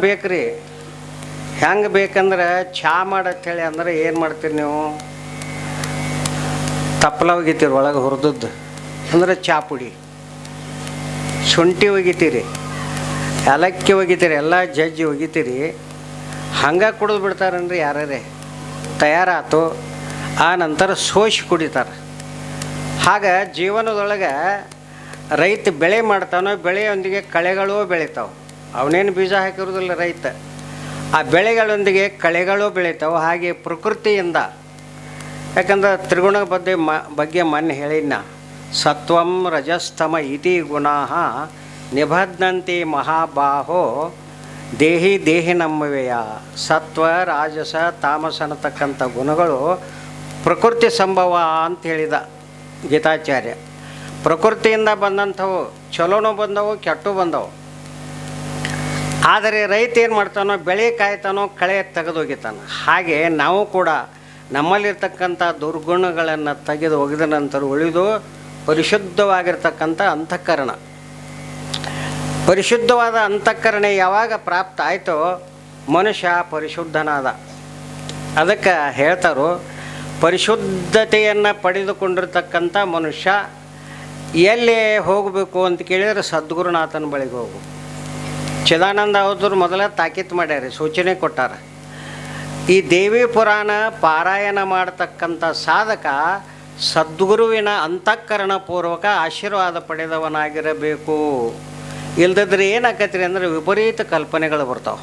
ಬೇಕ್ರಿ? ಹೆಂಗೆ ಬೇಕಂದ್ರೆ ಚಹಾ ಮಾಡತ್ತೇಳಿ ಅಂದ್ರೆ ಏನು ಮಾಡ್ತೀರಿ ನೀವು? ತಪ್ಪಲ ಒಗಿತೀರಿ ಒಳಗೆ ಹುರಿದದ್ದು. ಅಂದ್ರೆ ಚಹಾ ಪುಡಿ. ಶುಂಠಿ ಒಗಿತೀರಿ ಏಲಕ್ಕಿ ಒಗಿತೀರಿ ಎಲ್ಲ ಜಜ್ಜಿ ಒಗಿತೀರಿ ಹಂಗೆ ಕುಡಿದು ಬಿಡ್ತಾರನ್ರಿ ಯಾರೇ ತಯಾರಾತು. ಆ ನಂತರ ಸೋಸಿ ಕುಡಿತಾರೆ. ಹಾಗೆ ಜೀವನದೊಳಗೆ ರೈತ ಬೆಳೆ ಮಾಡ್ತಾನೋ, ಬೆಳೆಯೊಂದಿಗೆ ಕಳೆಗಳು ಬೆಳಿತಾವೆ. ಅವನೇನು ಬೀಜ ಹಾಕಿರೋದಿಲ್ಲ ರೈತ. ಆ ಬೆಳೆಗಳೊಂದಿಗೆ ಕಳೆಗಳು ಬೆಳೀತಾವೆ, ಹಾಗೆ ಪ್ರಕೃತಿಯಿಂದ. ಯಾಕಂದ್ರೆ ತ್ರಿಗುಣ ಬಗ್ಗೆ ಮ, ಬಗ್ಗೆ ಮೊನ್ನೆ ಹೇಳಿದ್ನ, ಸತ್ವಂ ರಜಸ್ತಮ ಇತಿ ಗುಣಾ ನಿಬಧ್ನಂತಿ ಮಹಾಬಾಹೋ ದೇಹಿ ದೇಹಿ ನಮ್ಮವೆಯ ಸತ್ವ, ರಾಜಸ, ತಾಮಸ ಅನ್ನತಕ್ಕಂಥ ಗುಣಗಳು ಪ್ರಕೃತಿ ಸಂಭವ ಅಂತ ಹೇಳಿದ ಗೀತಾಚಾರ್ಯ. ಪ್ರಕೃತಿಯಿಂದ ಬಂದಂಥವು ಚಲೋನೂ ಬಂದವು, ಕೆಟ್ಟು ಬಂದವು. ಆದರೆ ರೈತ ಏನು ಮಾಡ್ತಾನೋ, ಬೆಳೆ ಕಾಯ್ತಾನೋ, ಕಳೆ ತೆಗೆದೋಗಿತಾನ ಹಾಗೆ ನಾವು ಕೂಡ ನಮ್ಮಲ್ಲಿರ್ತಕ್ಕಂಥ ದುರ್ಗುಣಗಳನ್ನು ತೆಗೆದು ಒಗೆದ ನಂತರ ಉಳಿದು ಪರಿಶುದ್ಧವಾಗಿರ್ತಕ್ಕಂಥ ಅಂತಃಕರಣ. ಪರಿಶುದ್ಧವಾದ ಅಂತಃಕರಣ ಯಾವಾಗ ಪ್ರಾಪ್ತ ಆಯಿತೋ, ಮನುಷ್ಯ ಪರಿಶುದ್ಧನಾದ. ಅದಕ್ಕೆ ಹೇಳ್ತಾರೋ, ಪರಿಶುದ್ಧತೆಯನ್ನು ಪಡೆದುಕೊಂಡಿರ್ತಕ್ಕಂಥ ಮನುಷ್ಯ ಎಲ್ಲಿ ಹೋಗಬೇಕು ಅಂತ ಕೇಳಿದರೆ ಸದ್ಗುರುನಾಥನ ಬಳಿಗೆ ಹೋಗು. ಚಿದಾನಂದ ಅವರು ಮೊದಲೇ ತಾಕೀತು ಮಾಡ್ಯಾರ ಸೂಚನೆ ಕೊಟ್ಟಾರ. ಈ ದೇವಿ ಪುರಾಣ ಪಾರಾಯಣ ಮಾಡತಕ್ಕಂಥ ಸಾಧಕ ಸದ್ಗುರುವಿನ ಅಂತಃಕರಣ ಪೂರ್ವಕ ಆಶೀರ್ವಾದ ಪಡೆದವನಾಗಿರಬೇಕು. ಇಲ್ದಿದ್ರೆ ಏನಾಕತ್ರಿ ಅಂದ್ರೆ ವಿಪರೀತ ಕಲ್ಪನೆಗಳು ಬರ್ತಾವೆ.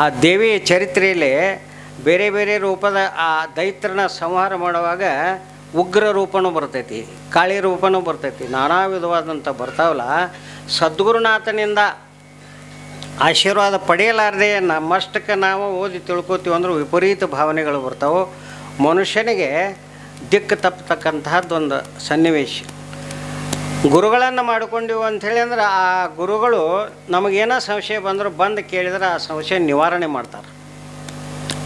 ಆ ದೇವಿಯ ಚರಿತ್ರೆಯಲ್ಲಿ ಬೇರೆ ಬೇರೆ ರೂಪದ ಆ ದೈತ್ರನ ಸಂಹಾರ ಮಾಡುವಾಗ ಉಗ್ರ ರೂಪನೂ ಬರ್ತೈತಿ, ಕಾಳಿ ರೂಪನೂ ಬರ್ತೈತಿ, ನಾನಾ ವಿಧವಾದಂಥ ಬರ್ತಾವಲ್ಲ, ಸದ್ಗುರುನಾಥನಿಂದ ಆಶೀರ್ವಾದ ಪಡೆಯಲಾರದೆ ನಮ್ಮಷ್ಟಕ್ಕೆ ನಾವು ಓದಿ ತಿಳ್ಕೊತೀವಿ ಅಂದ್ರೆ ವಿಪರೀತ ಭಾವನೆಗಳು ಬರ್ತಾವೆ. ಮನುಷ್ಯನಿಗೆ ದಿಕ್ಕು ತಪ್ಪತಕ್ಕಂತಹದ್ದೊಂದು ಸನ್ನಿವೇಶ. ಗುರುಗಳನ್ನು ಮಾಡಿಕೊಂಡಿವು ಅಂಥೇಳಿ ಅಂದ್ರೆ ಆ ಗುರುಗಳು ನಮಗೇನೋ ಸಂಶಯ ಬಂದರೂ ಬಂದು ಕೇಳಿದ್ರೆ ಆ ಸಂಶಯ ನಿವಾರಣೆ ಮಾಡ್ತಾರೆ.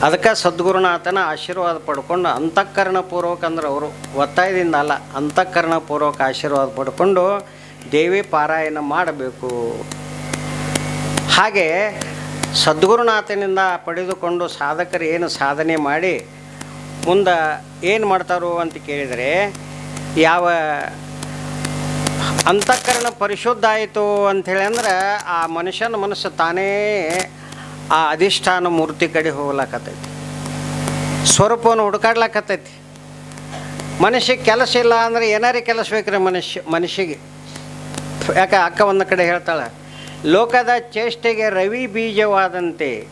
ಅದಕ್ಕೆ ಸದ್ಗುರುನಾಥನ ಆಶೀರ್ವಾದ ಪಡ್ಕೊಂಡು ಅಂತಃಕರಣ ಪೂರ್ವಕ ಅಂದ್ರೆ ಅವರು ಒತ್ತಾಯದಿಂದ ಅಲ್ಲ ಅಂತಃಕರಣ ಪೂರ್ವಕ ಆಶೀರ್ವಾದ ಪಡ್ಕೊಂಡು ದೇವಿ ಪಾರಾಯಣ ಮಾಡಬೇಕು. ಹಾಗೆ ಸದ್ಗುರುನಾಥನಿಂದ ಪಡೆದುಕೊಂಡು ಸಾಧಕರು ಏನು ಸಾಧನೆ ಮಾಡಿ ಮುಂದೆ ಏನು ಮಾಡ್ತಾರೋ ಅಂತ ಕೇಳಿದರೆ, ಯಾವ ಅಂತಃಕರಣ ಪರಿಶುದ್ಧ ಆಯಿತು ಅಂಥೇಳಿ ಅಂದ್ರೆ ಆ ಮನುಷ್ಯನ ಮನಸ್ಸು ತಾನೇ ಆ ಅಧಿಷ್ಠಾನ ಮೂರ್ತಿ ಕಡೆ ಹೋಗ್ಲಾಕತ್ತೈತಿ. ಸ್ವರೂಪವನ್ನು ಹುಡುಕಾಡ್ಲಾಕತ್ತೈತಿ. ಮನುಷ್ಯಗೆ ಕೆಲಸ ಇಲ್ಲ ಅಂದ್ರೆ ಏನಾರೇ ಕೆಲಸ ಬೇಕ್ರಿ ಮನುಷ್ಯ ಮನುಷ್ಯಗೆ. ಯಾಕೆ ಅಕ್ಕ ಒಂದು ಕಡೆ ಹೇಳ್ತಾಳೆ? ಲೋಕದ ಚೇಷ್ಟೆಗೆ ರವಿ ಬೀಜವಾದಂತೆ,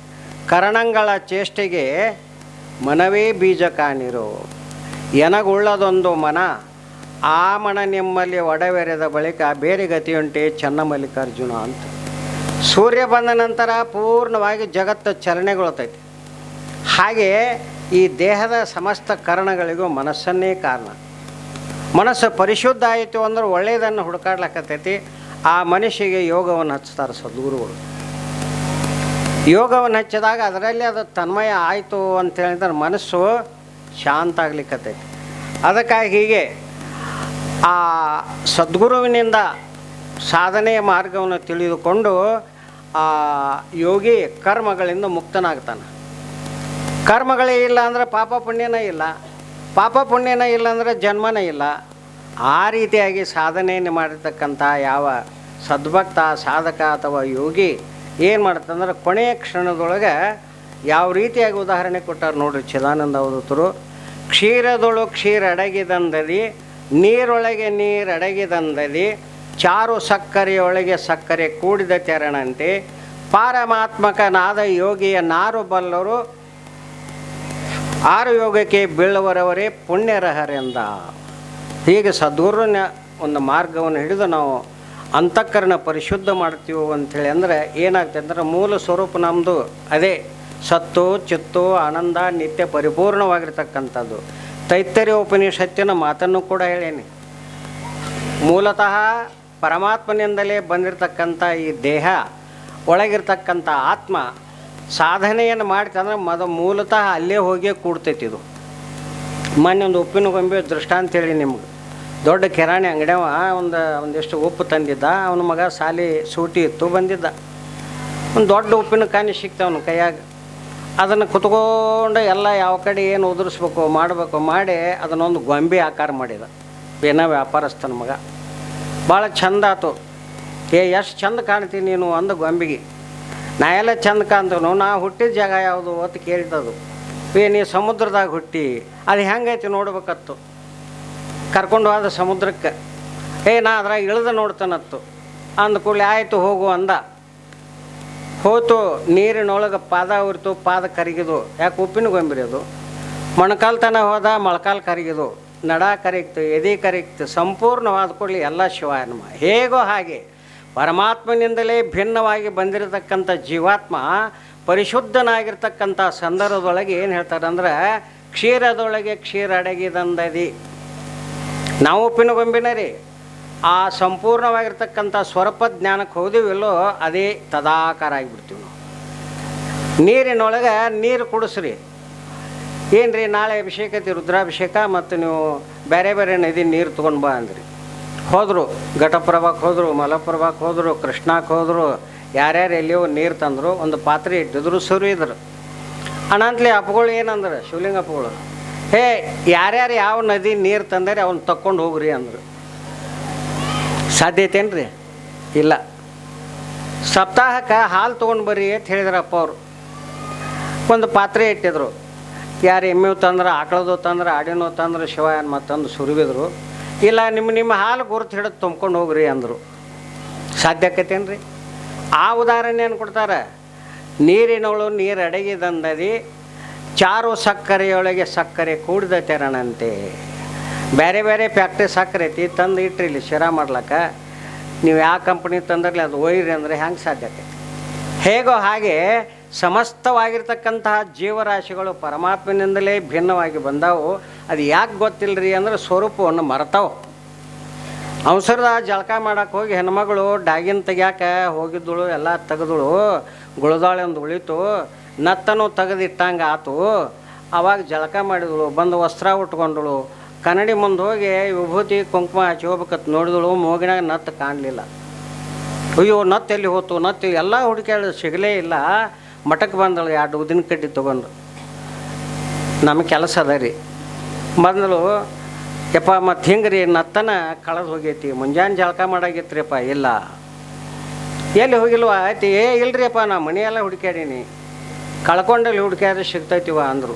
ಕರಣಂಗಳ ಚೇಷ್ಟೆಗೆ ಮನವೇ ಬೀಜ ಕಾಣಿರು. ಎನಗುಳ್ಳದೊಂದು ಮನ, ಆ ಮನ ನಿಮ್ಮಲ್ಲಿ ಒಡವೆರೆದ ಬಳಿಕ ಬೇರೆ ಗತಿಯುಂಟೆ ಚನ್ನಮಲ್ಲಿಕಾರ್ಜುನ ಅಂತ. ಸೂರ್ಯ ಬಂದ ನಂತರ ಪೂರ್ಣವಾಗಿ ಜಗತ್ತು ಚಲನೆಗೊಳ್ತೈತಿ. ಹಾಗೆ ಈ ದೇಹದ ಸಮಸ್ತ ಕರಣಗಳಿಗೂ ಮನಸ್ಸನ್ನೇ ಕಾರಣ. ಮನಸ್ಸು ಪರಿಶುದ್ಧ ಆಯಿತು ಅಂದ್ರೆ ಒಳ್ಳೆಯದನ್ನು ಹುಡುಕಾಡ್ಲಕತ್ತೈತಿ. ಆ ಮನುಷ್ಯಗೆ ಯೋಗವನ್ನು ಹಚ್ತಾರೆ ಸದ್ಗುರುಗಳು. ಯೋಗವನ್ನು ಹಚ್ಚಿದಾಗ ಅದರಲ್ಲಿ ಅದು ತನ್ಮಯ ಆಯಿತು ಅಂತ ಹೇಳಿದ್ರೆ ಮನಸ್ಸು ಶಾಂತ ಆಗ್ಲಿಕ್ಕತ್ತೈತಿ ಅದಕ್ಕಾಗಿ ಹೀಗೆ ಆ ಸದ್ಗುರುವಿನಿಂದ ಸಾಧನೆಯ ಮಾರ್ಗವನ್ನು ತಿಳಿದುಕೊಂಡು ಆ ಯೋಗಿ ಕರ್ಮಗಳಿಂದ ಮುಕ್ತನಾಗ್ತಾನೆ. ಕರ್ಮಗಳೇ ಇಲ್ಲ ಅಂದರೆ ಪಾಪ ಪುಣ್ಯನೇ ಇಲ್ಲ. ಪಾಪ ಪುಣ್ಯನೇ ಇಲ್ಲ ಅಂದರೆ ಜನ್ಮನೇ ಇಲ್ಲ. ಆ ರೀತಿಯಾಗಿ ಸಾಧನೆಯನ್ನು ಮಾಡಿರ್ತಕ್ಕಂಥ ಯಾವ ಸದ್ಭಕ್ತ, ಸಾಧಕ ಅಥವಾ ಯೋಗಿ ಏನು ಮಾಡ್ತಂದ್ರೆ ಕೊನೆಯ ಕ್ಷಣದೊಳಗೆ ಯಾವ ರೀತಿಯಾಗಿ ಉದಾಹರಣೆ ಕೊಟ್ಟಾರ ನೋಡ್ರಿ ಚಿದಾನಂದ ಅವಧೂತರು ಕ್ಷೀರದೊಳು ಕ್ಷೀರ ಅಡಗಿದಂದದಿ, ನೀರೊಳಗೆ ನೀರು ಅಡಗಿದಂದದಿ, ಚಾರು ಸಕ್ಕರೆಯೊಳಗೆ ಸಕ್ಕರೆ ಕೂಡಿದ ತೆರಣಂತೆ ಪಾರಮಾತ್ಮಕನಾದ ಯೋಗಿಯ ನಾರು ಬಲ್ಲರು. ಆರು ಯೋಗಕ್ಕೆ ಬೀಳುವರವರೇ ಪುಣ್ಯರಹರೆಂದ. ಹೀಗೆ ಸದ್ಗುರುನ ಒಂದು ಮಾರ್ಗವನ್ನು ಹಿಡಿದು ನಾವು ಅಂತಃಕರಣ ಪರಿಶುದ್ಧ ಮಾಡ್ತೀವಿ ಅಂಥೇಳಿ ಅಂದರೆ ಏನಾಗ್ತದೆ ಅಂದ್ರೆ ಮೂಲ ಸ್ವರೂಪ ನಮ್ಮದು ಅದೇ ಸತ್ತು, ಚಿತ್ತು, ಆನಂದ, ನಿತ್ಯ ಪರಿಪೂರ್ಣವಾಗಿರ್ತಕ್ಕಂಥದ್ದು. ತೈತ್ತರ್ಯ ಉಪನಿಷತ್ತಿನ ಮಾತನ್ನು ಕೂಡ ಹೇಳೇನಿ. ಮೂಲತಃ ಪರಮಾತ್ಮನಿಂದಲೇ ಬಂದಿರತಕ್ಕಂಥ ಈ ದೇಹ, ಒಳಗಿರ್ತಕ್ಕಂಥ ಆತ್ಮ ಸಾಧನೆಯನ್ನು ಮಾಡ್ತಂದ್ರೆ ಮದ ಮೂಲತಃ ಅಲ್ಲೇ ಹೋಗಿ ಕೂಡ್ತೈತಿ ಇದು. ಮೊನ್ನೆ ಒಂದು ಉಪ್ಪಿನ ಗೊಂಬೆ ದೃಷ್ಟ ಅಂತೇಳಿ ನಿಮ್ಗೆ. ದೊಡ್ಡ ಕಿರಾಣಿ ಅಂಗಡಿಯವ, ಒಂದು, ಒಂದಿಷ್ಟು ಉಪ್ಪು ತಂದಿದ್ದ. ಅವನ ಮಗ ಸಾಲಿ ಸೂಟಿ ಇತ್ತು, ಬಂದಿದ್ದ. ಒಂದು ದೊಡ್ಡ ಉಪ್ಪಿನ ಕಾಣಿ ಸಿಕ್ತ ಅವನು ಕೈಯಾಗ. ಅದನ್ನು ಕುತ್ಕೊಂಡು ಎಲ್ಲ ಯಾವ ಕಡೆ ಏನು ಉದುರಿಸ್ಬೇಕು, ಮಾಡಬೇಕು, ಮಾಡಿ ಅದನ್ನೊಂದು ಗೊಂಬೆ ಆಕಾರ ಮಾಡಿದ. ಏನೋ ವ್ಯಾಪಾರಸ್ಥನ ಮಗ. ಭಾಳ ಚಂದ ಆತು. ಏ, ಎಷ್ಟು ಚಂದ ಕಾಣ್ತೀನಿ ನೀನು ಅಂದ ಗೊಂಬೆಗೆ. ನಾ ಎಲ್ಲ ಚಂದ ಕಾಣ್ತನು ನಾ ಹುಟ್ಟಿದ ಜಾಗ ಯಾವುದು ಅಂತ ಕೇಳಿದದು ಏ, ನೀ ಸಮುದ್ರದಾಗ ಹುಟ್ಟಿ, ಅದು ಹೆಂಗೈತಿ ನೋಡ್ಬೇಕತ್ತು. ಕರ್ಕೊಂಡು ಹೋದ ಸಮುದ್ರಕ್ಕೆ. ಏ, ನಾ ಅದ್ರಾಗ ಇಳಿದು ನೋಡ್ತಾನತ್ತು. ಅಂದ ಕೂಡಲೇ, ಆಯಿತು, ಹೋಗು, ಅಂದ. ಹೋತು, ನೀರಿನೊಳಗೆ ಪಾದ ಉರಿತು, ಪಾದ ಕರಗಿದು. ಯಾಕೆ, ಉಪ್ಪಿನ ಗೊಂಬಿರಿ ಅದು? ಮೊಣಕಾಲ್ ತನ ಹೋದ, ಮೊಳಕಾಲು ಕರಗಿದು. ನಡ ಕರಗಿತು, ಎದೆ ಕರಗಿತು. ಸಂಪೂರ್ಣವಾದ ಕೂಡಲೇ ಎಲ್ಲ ಶಿವಾಯನಮ ಹೇಗೋ ಹಾಗೆ. ಪರಮಾತ್ಮನಿಂದಲೇ ಭಿನ್ನವಾಗಿ ಬಂದಿರತಕ್ಕಂಥ ಜೀವಾತ್ಮ, ಪರಿಶುದ್ಧನಾಗಿರ್ತಕ್ಕಂಥ ಸಂದರ್ಭದೊಳಗೆ ಏನು ಹೇಳ್ತಾರೆ ಅಂದ್ರೆ ಕ್ಷೀರದೊಳಗೆ ಕ್ಷೀರ ಅಡಗಿದಂದದಿ. ನಾವು ಉಪ್ಪಿನ ಗೊಂಬಿನ ರೀ. ಆ ಸಂಪೂರ್ಣವಾಗಿರ್ತಕ್ಕಂಥ ಸ್ವರೂಪ ಜ್ಞಾನಕ್ಕೆ ಹೋದಿವಿಲ್ಲೋ ಅದೇ ತದಾಕಾರ ಆಗಿಬಿಡ್ತೀವಿ ನಾವು. ನೀರಿನೊಳಗೆ ನೀರು ಕುಡಿಸ್ರಿ. ಏನು ರೀ ನಾಳೆ ಅಭಿಷೇಕ ಐತಿ, ರುದ್ರಾಭಿಷೇಕ ಮತ್ತು ನೀವು ಬೇರೆ ಬೇರೆ ನದಿ ನೀರು ತೊಗೊಂಡು ಬಾ ಅಂದ್ರಿ. ಹೋದರು ಘಟಪ್ರಭಾಕ್ಕೆ ಹೋದರು ಮಲಪ್ರಭಾಕ್ಕೆ ಹೋದರು ಕೃಷ್ಣಕ್ಕೆ ಹೋದರು, ಯಾರ್ಯಾರು ಎಲ್ಲಿಯೋ ನೀರು ತಂದರು, ಒಂದು ಪಾತ್ರೆ ಇಟ್ಟಿದ್ರು, ಸುರಿದ್ರು. ಅನಂತಲಿ ಅಪ್ಪಗಳು ಏನಂದ್ರೆ ಶಿವಲಿಂಗ ಅಪ್ಪಗಳು ಹೇ, ಯಾರ್ಯಾರು ಯಾವ ನದಿ ನೀರು ತಂದರೆ ಅವನ್ನ ತಕ್ಕೊಂಡು ಹೋಗ್ರಿ ಅಂದರು. ಸಾಧ್ಯತೆನ್ರಿ ಇಲ್ಲ. ಸಪ್ತಾಹಕ್ಕೆ ಹಾಲು ತೊಗೊಂಡು ಬರ್ರಿ ಅಂತ ಹೇಳಿದ್ರಪ್ಪ ಅವರು. ಒಂದು ಪಾತ್ರೆ ಇಟ್ಟಿದ್ರು. ಯಾರು ಎಮ್ಮೆವು ತಂದ್ರೆ, ಆಕಳದು ತಂದ್ರೆ, ಆಡಿನೋ ತಂದ್ರೆ ಶಿವಾಯನ್ ಮತ್ತಂದು ಸುರುವಿದ್ರು ಇಲ್ಲ ನಿಮ್ಮ ನಿಮ್ಮ ಹಾಲು ಗುರುತು ಹಿಡಿದು ತುಂಬ್ಕೊಂಡು ಹೋಗ್ರಿ ಅಂದರು. ಸಾಧ್ಯ ಆಕೈತೇನ್ರಿ ಆ ಉದಾಹರಣೆಯನ್ನು ಕೊಡ್ತಾರೆ? ನೀರಿನವಳು ನೀರು ಅಡಗಿದಂದದಿ ಚಾರು ಸಕ್ಕರೆಯೊಳಗೆ ಸಕ್ಕರೆ ಕೂಡಿದ ತೆರನಂತೆ ಬೇರೆ ಬೇರೆ ಫ್ಯಾಕ್ಟ್ರಿ ಸಕ್ಕರೆ ಐತಿ, ತಂದು ಇಟ್ರಿ ಇಲ್ಲಿ ಶಿರಾ ಮಾಡ್ಲಕ್ಕ. ನೀವು ಯಾವ ಕಂಪ್ನಿ ತಂದ್ರಲ್ಲಿ ಅದು ಒಯ್ಯಿರಿ ಅಂದರೆ ಹೆಂಗೆ ಸಾಧ್ಯತೆ ಹೇಗೋ ಹಾಗೆ ಸಮಸ್ತವಾಗಿರ್ತಕ್ಕಂತಹ ಜೀವರಾಶಿಗಳು ಪರಮಾತ್ಮನಿಂದಲೇ ಭಿನ್ನವಾಗಿ ಬಂದವು. ಅದು ಯಾಕೆ ಗೊತ್ತಿಲ್ಲರಿ ಅಂದ್ರೆ ಸ್ವರೂಪವನ್ನು ಮರೆತಾವು. ಅವಸರದ ಜಳಕ ಮಾಡೋಕೆ ಹೋಗಿ ಹೆಣ್ಮಗಳು ಡಾಗಿನ್ ತೆಗ್ಯಾಕ ಹೋಗಿದ್ದಳು, ಎಲ್ಲ ತೆಗೆದಳು ಗುಳದಾಳೆ ಒಂದು ಉಳಿತು. ನತ್ತನು ತೆಗೆದಿಟ್ಟಂಗೆ ಆತು. ಅವಾಗ ಜಳಕ ಮಾಡಿದಳು, ಬಂದು ವಸ್ತ್ರ ಉಟ್ಕೊಂಡಳು. ಕನ್ನಡಿ ಮುಂದೆ ಹೋಗಿ ವಿಭೂತಿ ಕುಂಕುಮ ಹಚ್ಚಿ ಹೋಗ್ಬೇಕತ್ ನೋಡಿದಳು, ಮೂಗಿನಾಗ ನತ್ತು ಕಾಣಲಿಲ್ಲ. ಅಯ್ಯೋ ನತ್ತು ಎಲ್ಲಿ ಹೋತು ನತ್ತು ಎಲ್ಲ ಹುಡುಕ್ಯಾಳು, ಸಿಗಲೇ ಇಲ್ಲ. ಮಠಕ್ಕೆ ಬಂದಳು, ಎರಡು ಉದಿನ ಕಡ್ಡಿ ತೊಗೊಂಡು. ನಮ್ಮ ಕೆಲಸ ಅದ ರೀ. ಬಂದಳು, ಯಪ್ಪ, ಮತ್ತು ಹಿಂಗೆ ರೀ ನತ್ತನ ಕಳೆದು ಹೋಗೈತಿ, ಮುಂಜಾನೆ ಜಳಕ ಮಾಡಾಗಿತ್ರಿಪ್ಪ, ಇಲ್ಲ. ಎಲ್ಲಿ ಹೋಗಿಲ್ವ? ಆಯ್ತು, ಏ ಇಲ್ಲರಿಯಪ್ಪ ನಾ ಮನೆಯೆಲ್ಲ ಹುಡುಕ್ಯಾಡೀನಿ. ಕಳ್ಕೊಂಡಲ್ಲಿ ಹುಡುಕ್ಯಾದ್ರೆ ಸಿಗ್ತೈತಿವ ಅಂದರು.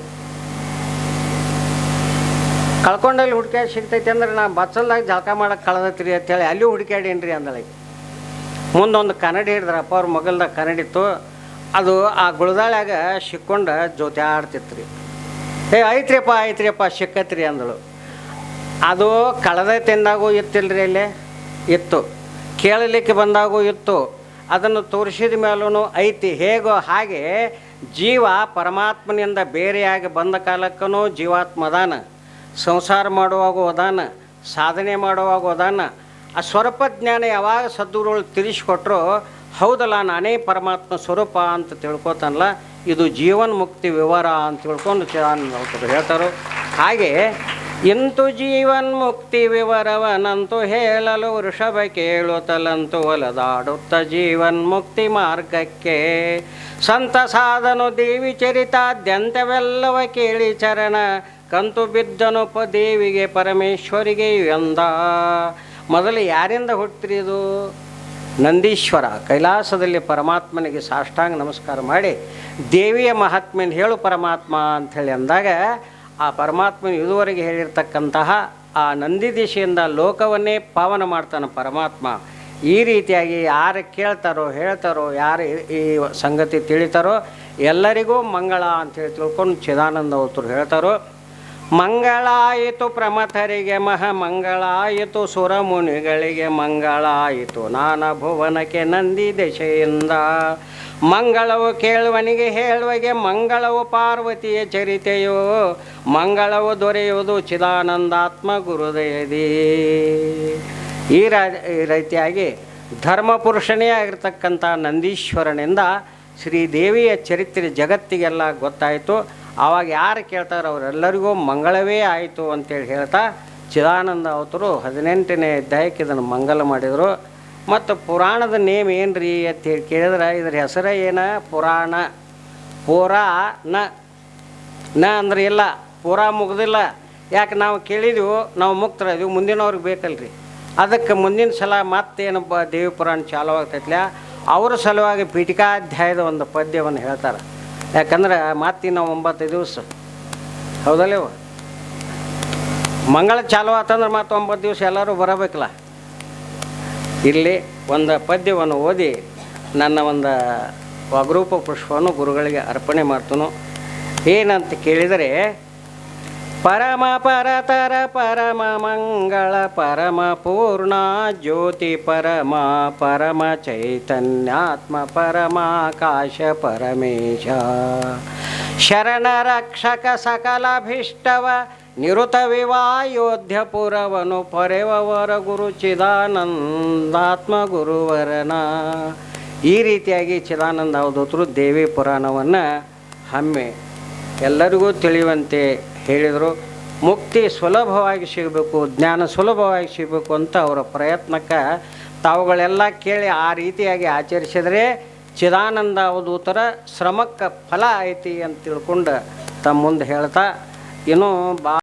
ಕಳ್ಕೊಂಡಲ್ಲಿ ಹುಡುಕ್ಯಾಡ ಸಿಗ್ತೈತಿ ಅಂದ್ರೆ ನಾ ಬಚ್ಚಲ್ದಾಗ ಜಳಕ ಮಾಡಕ್ಕೆ ಕಳೆದತ್ರಿ ಅಂತೇಳಿ ಅಲ್ಲಿ ಹುಡುಕ್ಯಾಡೇನ್ರಿ ಅಂದಳೆ. ಮುಂದೊಂದು ಕನ್ನಡಿ ಹಿಡಿದ್ರಪ್ಪ ಅವ್ರ ಮಗಲ್ದಾಗ ಕನ್ನಡಿತ್ತು ಅದು ಆ ಗುಳದಾಳ್ಯಾಗ ಸಿಕ್ಕೊಂಡು ಜೊತೆ ಆಡ್ತಿತ್ತು ರೀ ಏ ಐತ್ರಿಯಪ್ಪ ಐತ್ರಿಯಪ್ಪ ಸಿಕ್ಕತ್ರಿ ಅಂದಳು. ಅದು ಕಳೆದ ತಿಂದಾಗೂ ಇತ್ತಿಲ್ರಿ ಅಲ್ಲಿ? ಇತ್ತು. ಕೇಳಲಿಕ್ಕೆ ಬಂದಾಗೂ ಇತ್ತು. ಅದನ್ನು ತೋರಿಸಿದ ಮೇಲೂ ಐತಿ. ಹೇಗೋ ಹಾಗೆ ಜೀವ ಪರಮಾತ್ಮನಿಂದ ಬೇರೆಯಾಗಿ ಬಂದ ಕಾಲಕ್ಕೂ ಜೀವಾತ್ಮ ಅದಾನ ಸಂಸಾರ ಮಾಡುವಾಗ ಅದಾನ ಸಾಧನೆ ಮಾಡುವಾಗ ಅದಾನ ಆ ಸ್ವರೂಪ ಜ್ಞಾನ ಯಾವಾಗ ಸದ್ಗುರುಗಳು ತಿಳಿಸ್ಕೊಟ್ರು, ಹೌದಲ್ಲ, ನಾನೇ ಪರಮಾತ್ಮ ಸ್ವರೂಪ ಅಂತ ತಿಳ್ಕೊತಾನಲ್ಲ, ಇದು ಜೀವನ್ ಮುಕ್ತಿ ವಿವರ ಅಂತ ತಿಳ್ಕೊಂಡು ಹೇಳ್ತಾರೆ ಹೇಳ್ತಾರೋ. ಹಾಗೆ ಇಂತು ಜೀವನ್ ಮುಕ್ತಿ ವಿವರವನಂತೂ ಹೇಳಲು ವೃಷಭ ಕೇಳುತ್ತಲಂತೂ ಒಲದಾಡುತ್ತ ಜೀವನ್ ಮುಕ್ತಿ ಮಾರ್ಗಕ್ಕೆ. ಸಂತ ಸಾಧನು ದೇವಿ ಚರಿತಾದ್ಯಂತವೆಲ್ಲವ ಕೇಳಿ ಚರಣ, ಕಂತು ಬಿದ್ದನು ಪ ದೇವಿಗೆ ಪರಮೇಶ್ವರಿಗೆ ಎಂದ. ಮೊದಲು ಯಾರಿಂದ ಹುಟ್ಟಿರಿದು ನಂದೀಶ್ವರ, ಕೈಲಾಸದಲ್ಲಿ ಪರಮಾತ್ಮನಿಗೆ ಸಾಷ್ಟಾಂಗ ನಮಸ್ಕಾರ ಮಾಡಿ, ದೇವಿಯ ಮಹಾತ್ಮೆಯನ್ನು ಹೇಳು ಪರಮಾತ್ಮ ಅಂಥೇಳಿ ಅಂದಾಗ ಆ ಪರಮಾತ್ಮನು ಇದುವರೆಗೆ ಹೇಳಿರ್ತಕ್ಕಂತಹ ಆ ನಂದಿ ದಿಶೆಯಿಂದ ಲೋಕವನ್ನೇ ಪಾವನ ಮಾಡ್ತಾನೆ ಪರಮಾತ್ಮ. ಈ ರೀತಿಯಾಗಿ ಯಾರು ಕೇಳ್ತಾರೋ, ಹೇಳ್ತಾರೋ, ಯಾರು ಈ- ಸಂಗತಿ ತಿಳಿತಾರೋ ಎಲ್ಲರಿಗೂ ಮಂಗಳ ಅಂತೇಳಿ ತಿಳ್ಕೊಂಡು ಚಿದಾನಂದ ಅವತರು ಹೇಳ್ತಾರೋ ಮಂಗಳಾಯಿತು ಪ್ರಮಥರಿಗೆ ಮಹಾಮಂಗಳಾಯಿತು ಸುರಮುನಿಗಳಿಗೆ ಮಂಗಳಾಯಿತು. ನಾನ ಭುವನಕ್ಕೆ ನಂದಿ ದಶೆಯಿಂದ ಮಂಗಳವು ಕೇಳುವನಿಗೆ ಹೇಳುವಗೆ, ಮಂಗಳವು ಪಾರ್ವತಿಯ ಚರಿತೆಯೋ, ಮಂಗಳವು ದೊರೆಯುವುದು ಚಿದಾನಂದಾತ್ಮ ಗುರುದಯದಿ ಈ ರೀತಿಯಾಗಿ ಧರ್ಮಪುರುಷನೇ ಆಗಿರ್ತಕ್ಕಂಥ ನಂದೀಶ್ವರನಿಂದ ಶ್ರೀದೇವಿಯ ಚರಿತ್ರೆ ಜಗತ್ತಿಗೆಲ್ಲ ಗೊತ್ತಾಯಿತು. ಆವಾಗ ಯಾರು ಕೇಳ್ತಾರೋ ಅವರೆಲ್ಲರಿಗೂ ಮಂಗಳವೇ ಆಯಿತು ಅಂತೇಳಿ ಹೇಳ್ತಾ ಚಿದಾನಂದ ಅವತರು ಹದಿನೆಂಟನೇ ಅಧ್ಯಾಯಕ್ಕೆ ಇದನ್ನು ಮಂಗಲ ಮಾಡಿದರು. ಮತ್ತು ಪುರಾಣದ ನೇಮ್ ಏನು ರೀ ಅಂತ ಹೇಳಿ ಕೇಳಿದ್ರೆ, ಇದ್ರ ಹೆಸರೇ ಏನ? ಪುರಾಣ. ಪುರ ನ. ನ ಅಂದ್ರೆ ಇಲ್ಲ, ಪುರ ಮುಗ್ದಿಲ್ಲ. ಯಾಕೆ ನಾವು ಕೇಳಿದೆವು, ನಾವು ಮುಕ್ತರ ಇದೀವಿ ಮುಂದಿನವ್ರಿಗೆ ಬೇಕಲ್ರಿ. ಅದಕ್ಕೆ ಮುಂದಿನ ಸಲ ಮತ್ತೇನಪ್ಪ ದೇವಿ ಪುರಾಣ ಚಾಲು ಆಗ್ತೈತ್ಲ ಅವ್ರ ಸಲುವಾಗಿ ಪೀಠಿಕಾಧ್ಯಾಯದ ಒಂದು ಪದ್ಯವನ್ನು ಹೇಳ್ತಾರೆ. ಯಾಕಂದ್ರೆ ಮತ್ತಿನ್ನು ಒಂಬತ್ತು ದಿವಸ. ಹೌದಲ್ಲೇವ ಮಂಗಳ ಚಾಲು ಆತಂದ್ರೆ ಮತ್ತೆ ಒಂಬತ್ತು ದಿವಸ ಎಲ್ಲರೂ ಬರಬೇಕಲ್ಲ. ಇಲ್ಲಿ ಒಂದು ಪದ್ಯವನ್ನು ಓದಿ ನನ್ನ ಒಂದು ಅಗ್ರೂಪ ಪುಷ್ಪವನ್ನು ಗುರುಗಳಿಗೆ ಅರ್ಪಣೆ ಮಾಡ್ತನು. ಏನಂತ ಕೇಳಿದರೆ ಪರಮ ಪರತರ ಪರಮ ಮಂಗಳ ಪರಮ ಪೂರ್ಣ ಜ್ಯೋತಿ ಪರಮ ಪರಮ ಚೈತನ್ಯಾತ್ಮ ಪರಮಾಕಾಶ ಪರಮೇಶ. ಶರಣ ರಕ್ಷಕ ಸಕಲಭೀಷ್ಟವ ನಿರುತ ವಿವಾಯೋಧ್ಯ ಪುರವನು ಪೊರೆವವರ ಗುರು ಚಿದಾನಂದಾತ್ಮ ಗುರುವರನ. ಈ ರೀತಿಯಾಗಿ ಚಿದಾನಂದ ಅವಧೂತರು ದೇವಿ ಪುರಾಣವನ್ನು ಹಮ್ಮೆ ಎಲ್ಲರಿಗೂ ತಿಳಿಯುವಂತೆ ಹೇಳಿದರು, ಮುಕ್ತಿ ಸುಲಭವಾಗಿ ಸಿಗಬೇಕು, ಜ್ಞಾನ ಸುಲಭವಾಗಿ ಸಿಗಬೇಕು ಅಂತ ಅವರ ಪ್ರಯತ್ನಕ್ಕೆ ತಾವುಗಳೆಲ್ಲ ಕೇಳಿ ಆ ರೀತಿಯಾಗಿ ಆಚರಿಸಿದರೆ ಚಿದಾನಂದ ಅವಧೂತರ ಶ್ರಮಕ್ಕೆ ಫಲ ಐತಿ ಅಂತ ತಿಳ್ಕೊಂಡು ತಮ್ಮ ಮುಂದೆ ಹೇಳ್ತಾ, ಇನ್ನೂ ಬಾ